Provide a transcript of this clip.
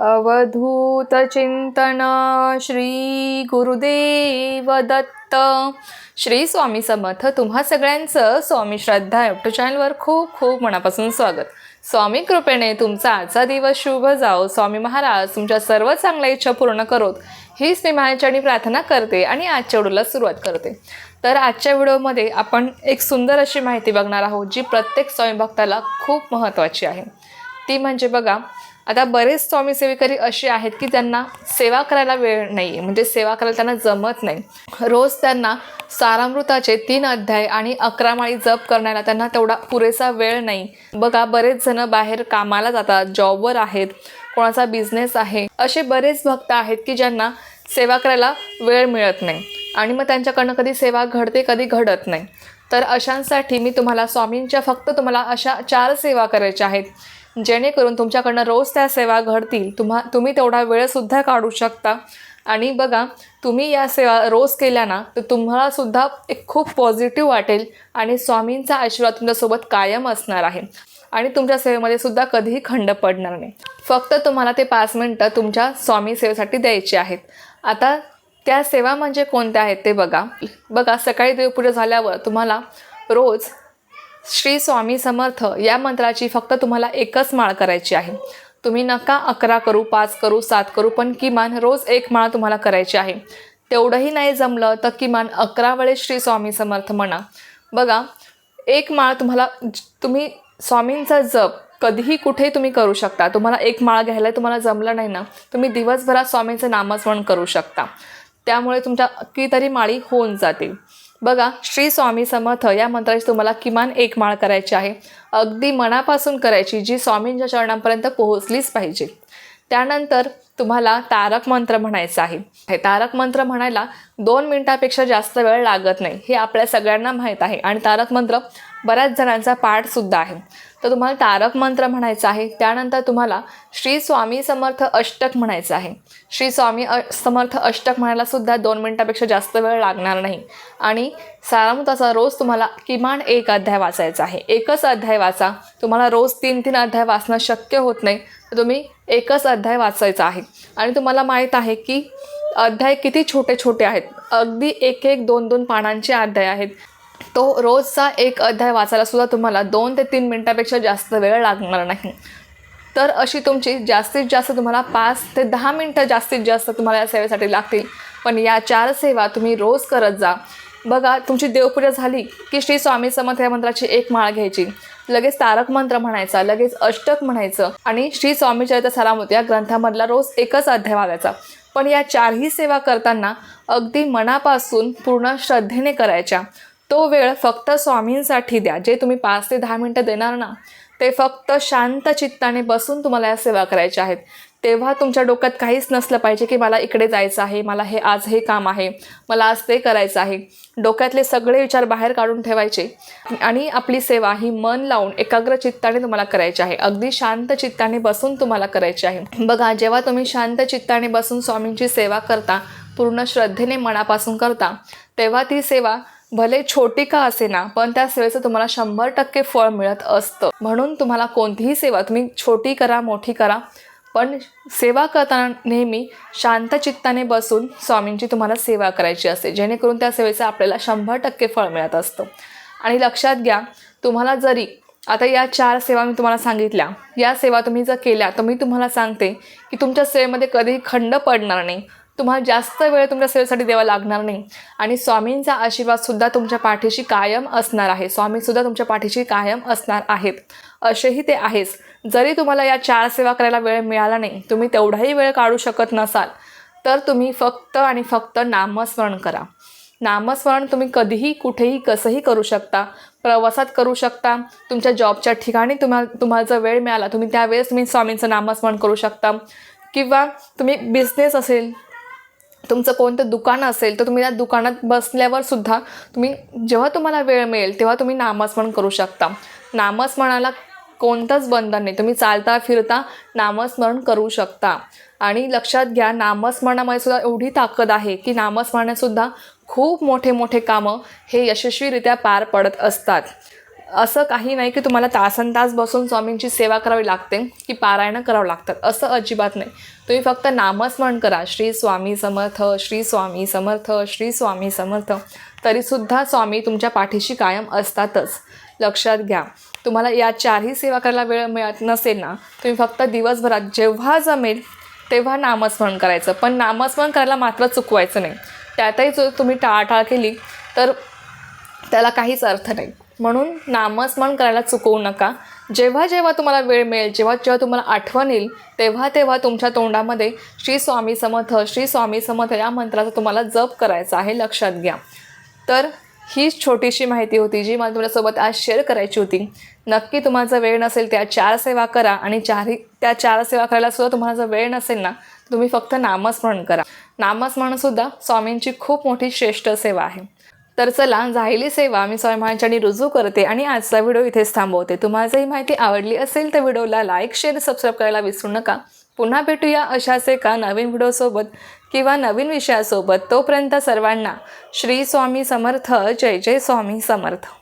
अवधूत चिंतन श्री गुरुदेव दत्त. श्री स्वामी समर्थ तुम्हा सगळ्यांचं स्वामी श्रद्धा युट्यूब चॅनलवर खूप खूप मनापासून स्वागत. स्वामी कृपेने तुमचा आजचा दिवस शुभ जाओ स्वामी महाराज तुमच्या सर्व चांगल्या इच्छा पूर्ण करोत. हीच मी माझ्याच्यानी प्रार्थना करते आणि आजच्या व्हिडिओला सुरुवात करते. तर आजच्या व्हिडिओमध्ये आपण एक सुंदर अशी माहिती बघणार आहोत जी प्रत्येक स्वयंभक्ताला खूप महत्त्वाची आहे. ती म्हणजे बघा आता बरेच स्वामी सेवेकरी असे आहेत की त्यांना सेवा करायला वेळ नाही म्हणजे सेवा करायला त्यांना जमत नाही. रोज त्यांना सारामृताचे तीन अध्याय आणि अकरा माळी जप करण्याला त्यांना तेवढा पुरेसा वेळ नाही. बघा बरेच जण बाहेर कामाला जातात जॉबवर आहेत कोणाचा बिझनेस आहे. असे बरेच भक्त आहेत की ज्यांना सेवा करायला वेळ मिळत नाही. आणि मग त्यांच्याकडनं कधी सेवा घडते कधी घडत नाही. तर अशांसाठी मी तुम्हाला स्वामींच्या फक्त तुम्हाला अशा चार सेवा करायच्या आहेत. जेणेकरून तुमच्याकडनं रोज त्या सेवा घडतील. तुम्हा तुम्ही तेवढा वेळसुद्धा काढू शकता. आणि बघा तुम्ही या सेवा रोज केल्या ना तर तुम्हालासुद्धा एक खूप पॉझिटिव्ह वाटेल आणि स्वामींचा आशीर्वाद तुमच्यासोबत कायम असणार आहे. आणि तुमच्या सेवेमध्ये सुद्धा कधीही खंड पडणार नाही. फक्त तुम्हाला ते पाच मिनटं तुमच्या स्वामी सेवेसाठी द्यायची आहेत. आता त्या सेवा म्हणजे कोणत्या आहेत ते बघा. बघा सकाळी देवपूजा झाल्यावर तुम्हाला रोज श्री स्वामी समर्थ या मंत्राची फक्त तुम्हाला एकच माळ करायची आहे. तुम्ही नका अकरा करू पाच करू सात करू पण किमान रोज एक माळ तुम्हाला करायची आहे. तेवढंही नाही जमलं तर किमान अकरा वेळेस श्री स्वामी समर्थ म्हणा. बघा एक माळ तुम्हाला तुम्ही स्वामींचा जप कधीही कुठेही तुम्ही करू शकता. तुम्हाला एक माळ घ्यायला तुम्हाला जमलं नाही ना तुम्ही दिवसभरात स्वामींचं नामस्मरण करू शकता. त्यामुळे तुमच्या कितीतरी माळी होऊन जातील. बघा श्री स्वामी समर्थ या मंत्राची तुम्हाला किमान एक माळ करायची आहे. अगदी मनापासून करायची जी स्वामींच्या चरणांपर्यंत पोहोचलीच पाहिजे. त्यानंतर तुम्हाला तारक मंत्र म्हणायचं आहे. हे तारक मंत्र म्हणायला दोन मिनटापेक्षा जास्त वेळ लागत नाही. हे आपल्या सगळ्यांना माहीत आहे. आणि तारक मंत्र बऱ्याच जणांचा पाठसुद्धा आहे. तर तुम्हाला तारक मंत्र म्हणायचं आहे. त्यानंतर तुम्हाला श्री स्वामी समर्थ अष्टक म्हणायचं आहे. श्री स्वामी अ समर्थ अष्टक म्हणायला सुद्धा दोन मिनटापेक्षा जास्त वेळ लागणार नाही. आणि सारामृताचा रोज तुम्हाला किमान एक अध्याय वाचायचा आहे. एकच अध्याय वाचा. तुम्हाला रोज तीन तीन अध्याय वाचणं शक्य होत नाही. तर तुम्ही एकच अध्याय वाचायचा आहे. आणि तुम्हाला माहीत आहे की अध्याय किती छोटे छोटे आहेत. अगदी एक एक दोन दोन पानांचे अध्याय आहेत. तो रोजचा एक अध्याय वाचायला सुद्धा तुम्हाला दोन ते तीन मिनटापेक्षा जास्त वेळ लागणार नाही. तर अशी तुमची जास्तीत जास्त तुम्हाला पाच ते दहा मिनटं जास्तीत जास्त तुम्हाला या सेवेसाठी लागतील. पण या चार सेवा तुम्ही रोज करत जा. बघा तुमची देवपूजा झाली की श्री स्वामी समर्थ या मंत्राची एक माळ घ्यायची. लगेच तारक मंत्र म्हणायचा लगेच अष्टक म्हणायचं आणि श्री स्वामी चरित्र सारामृत या ग्रंथामधला रोज एकच अध्याय वाचायचा पण या चारही सेवा करताना अगदी मनापासून पूर्ण श्रद्धेने करायच्या. तो वेळ फक्त स्वामींसाठी द्या. जे तुम्ही पाच ते दहा मिनटं देणार ना ते फक्त शांत चित्ताने बसून तुम्हाला या सेवा करायच्या आहेत. तेव्हा तुमच्या डोक्यात काहीच नसलं पाहिजे की मला इकडे जायचं आहे मला हे आज हे काम आहे मला आज ते करायचं आहे. डोक्यातले सगळे विचार बाहेर काढून ठेवायचे. आणि आपली सेवा ही मन लावून एकाग्र चित्ताने तुम्हाला करायची आहे. अगदी शांत चित्ताने बसून तुम्हाला करायची आहे. बघा जेव्हा तुम्ही शांत चित्ताने बसून स्वामींची सेवा करता पूर्ण श्रद्धेने मनापासून करता तेव्हा ती सेवा भले छोटी का असे ना पण त्या सेवेचं तुम्हाला शंभर टक्के फळ मिळत असतं. म्हणून तुम्हाला कोणतीही सेवा तुम्ही छोटी करा मोठी करा पण सेवा करताना नेहमी शांत चित्ताने बसून स्वामींची तुम्हाला सेवा करायची असते. जेणेकरून त्या सेवेचं आपल्याला शंभर टक्के फळ मिळत असतं. आणि लक्षात घ्या तुम्हाला जरी आता या चार सेवा मी तुम्हाला सांगितल्या. या सेवा तुम्ही जर केल्या तर मी तुम्हाला सांगते की तुमच्या सेवेमध्ये कधीही खंड पडणार नाही. तुम्हाला जास्त वेळ तुमच्या सेवेसाठी द्यावा लागणार नाही. आणि स्वामींचा आशीर्वादसुद्धा तुमच्या पाठीशी कायम असणार आहे. स्वामीसुद्धा तुमच्या पाठीशी कायम असणार आहेत. असेही ते आहेच. जरी तुम्हाला या चार सेवा करायला वेळ मिळाला नाही तुम्ही तेवढाही वेळ काढू शकत नसाल तर तुम्ही फक्त आणि फक्त नामस्मरण करा. नामस्मरण तुम्ही कधीही कुठेही कसंही करू शकता. प्रवासात करू शकता. तुमच्या जॉबच्या ठिकाणी तुम्हाला तुम्हाला जर वेळ मिळाला तुम्ही त्यावेळेस तुम्ही स्वामींचं नामस्मरण करू शकता. किंवा तुम्ही बिझनेस असेल तुमचं कोणतं दुकान असेल तर तुम्ही त्या दुकानात बसल्यावर सुद्धा तुम्ही जेव्हा तुम्हाला वेळ मिळेल तेव्हा तुम्ही नामस्मरण करू शकता. नामस्मरणाला कोणतंच बंधन नाही. तुम्ही चालता फिरता नामस्मरण करू शकता. आणि लक्षात घ्या नामस्मरणामध्ये सुद्धा एवढी ताकद आहे की नामस्मरणातसुद्धा खूप मोठे मोठे कामं हे यशस्वीरित्या पार पडत असतात. असं काही नाही की तुम्हाला तासन तास बसून स्वामींची सेवा करावी लागते की पारायणं करावं लागतात असं अजिबात नाही. तुम्ही फक्त नामस्मरण करा. श्री स्वामी समर्थ श्री स्वामी समर्थ श्री स्वामी समर्थ. तरीसुद्धा स्वामी तुमच्या पाठीशी कायम असतातच. लक्षात घ्या. तुम्हाला या चारही सेवा करायला वेळ मिळत नसेल ना तुम्ही फक्त दिवसभरात जेव्हा जमेल तेव्हा नामस्मरण करायचं. पण नामस्मरण करायला मात्र चुकवायचं नाही. त्यातही जर तुम्ही टाळाटाळ केली तर त्याला काहीच अर्थ नाही. म्हणून नामस्मरण करायला चुकवू नका. जेव्हा जेव्हा तुम्हाला वेळ मिळेल जेव्हा जेव्हा तुम्हाला आठवण येईल तेव्हा तेव्हा तुमच्या तोंडामध्ये श्री स्वामी समर्थ श्री स्वामी समर्थ या मंत्राचा तुम्हाला जप करायचा आहे लक्षात घ्या. तर हीच छोटीशी माहिती होती जी मला तुमच्यासोबत आज शेअर करायची होती. नक्की तुम्हाला जर वेळ नसेल त्या चार सेवा करा आणि चारही त्या चार सेवा करायला सुद्धा तुम्हाला जर वेळ नसेल ना तुम्ही फक्त नामस्मरण करा. नामस्मरणसुद्धा स्वामींची खूप मोठी श्रेष्ठ सेवा आहे. तर चला झालेली सेवा मी स्वयंच्यानी रुजू करते आणि आजचा व्हिडिओ इथेच थांबवते. तुम्हाला जर ही माहिती आवडली असेल तर व्हिडिओला लाईक शेअर सबस्क्राईब करायला विसरू नका. पुन्हा भेटूया अशाच एका नवीन व्हिडिओसोबत किंवा नवीन विषयासोबत. तोपर्यंत सर्वांना श्री स्वामी समर्थ जय जय स्वामी समर्थ.